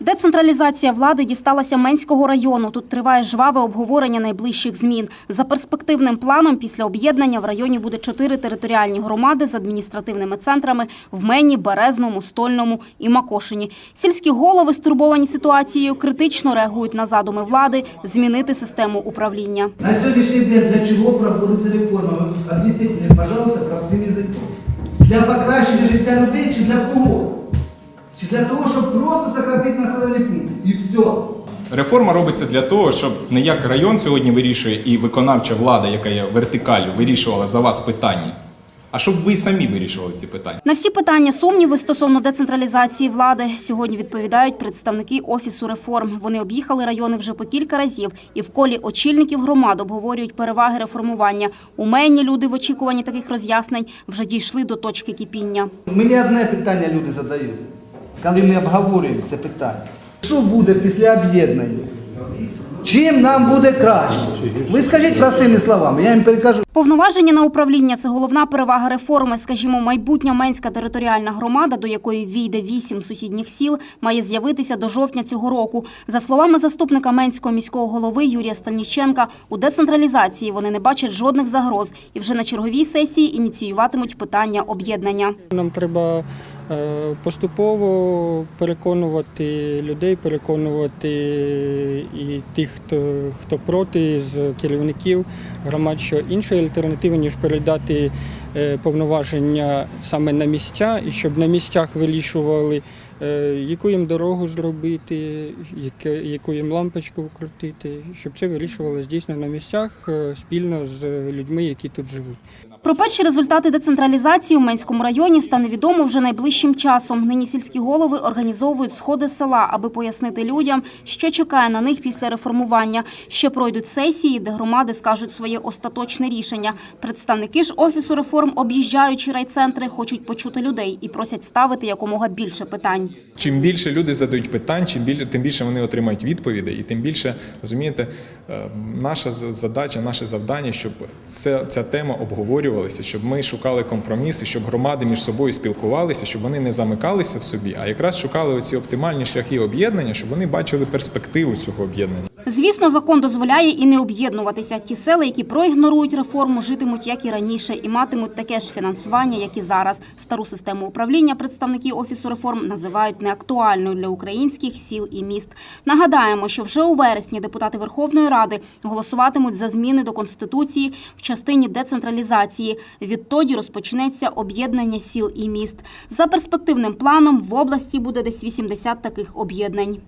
Децентралізація влади дісталася Менського району. Тут триває жваве обговорення найближчих змін. За перспективним планом, після об'єднання в районі буде чотири територіальні громади з адміністративними центрами в Мені, Березному, Стольному і Макошині. Сільські голови, стурбовані ситуацією, критично реагують на задуми влади змінити систему управління. На сьогоднішній день для чого проводиться реформа? Об'ясніть мені, пожалуйста, простим язиком. Для покращення життя людей чи для кого? Чи для того, щоб просто сократити населений пункт? І все. Реформа робиться для того, щоб не як район сьогодні вирішує і виконавча влада, яка є вертикалю, вирішувала за вас питання, а щоб ви самі вирішували ці питання. На всі питання сумніви стосовно децентралізації влади сьогодні відповідають представники офісу реформ. Вони об'їхали райони вже по кілька разів і в колі очільників громад обговорюють переваги реформування. У Мені люди в очікуванні таких роз'яснень вже дійшли до точки кипіння. Мені одне питання люди задають, коли ми обговорюємо це питання. Що буде після об'єднання? Чим нам буде краще? Ви скажіть простими словами, я їм перекажу. Повноваження на управління це головна перевага реформи. Скажімо, майбутня Менська територіальна громада, до якої війде вісім сусідніх сіл, має з'явитися до жовтня цього року. За словами заступника Менського міського голови Юрія Стальніченка, у децентралізації вони не бачать жодних загроз і вже на черговій сесії ініціюватимуть питання об'єднання. Нам треба е, поступово переконувати людей, переконувати і тих, хто, хто проти з керівників громад, що іншої альтернативи, ніж передати е, повноваження саме на місця, і щоб на місцях вирішували, яку їм дорогу зробити, яку їм лампочку вкрутити, щоб це вирішувалося дійсно на місцях е, спільно з людьми, які тут живуть. Про перші результати децентралізації у Менському районі стане відомо вже найближчим часом. Нині сільські голови організовують сходи села, аби пояснити людям, що чекає на них після реформування. Ще пройдуть сесії, де громади скажуть своє остаточне рішення. Представники ж офісу реформ, об'їжджаючи райцентри, хочуть почути людей і просять ставити якомога більше питань. Чим більше люди задають питань, чим більше, тим більше вони отримають відповіді, і тим більше розумієте, е, наша задача, наше завдання, щоб це, ця тема обговорювалася, щоб ми шукали компроміси, щоб громади між собою спілкувалися, щоб вони не замикалися в собі, а якраз шукали оці оптимальні шляхи об'єднання, щоб вони бачили перспективу цього об'єднання. Звісно, закон дозволяє і не об'єднуватися. Ті села, які проігнорують реформу, житимуть як і раніше, і матимуть таке ж фінансування, як і зараз. Стару систему управління представники офісу реформ називають неактуальною для українських сіл і міст. Нагадаємо, що вже у вересні депутати Верховної Ради голосуватимуть за зміни до конституції в частині децентралізації. Відтоді розпочнеться об'єднання сіл і міст. За перспективним планом в області буде десь 80 таких об'єднань.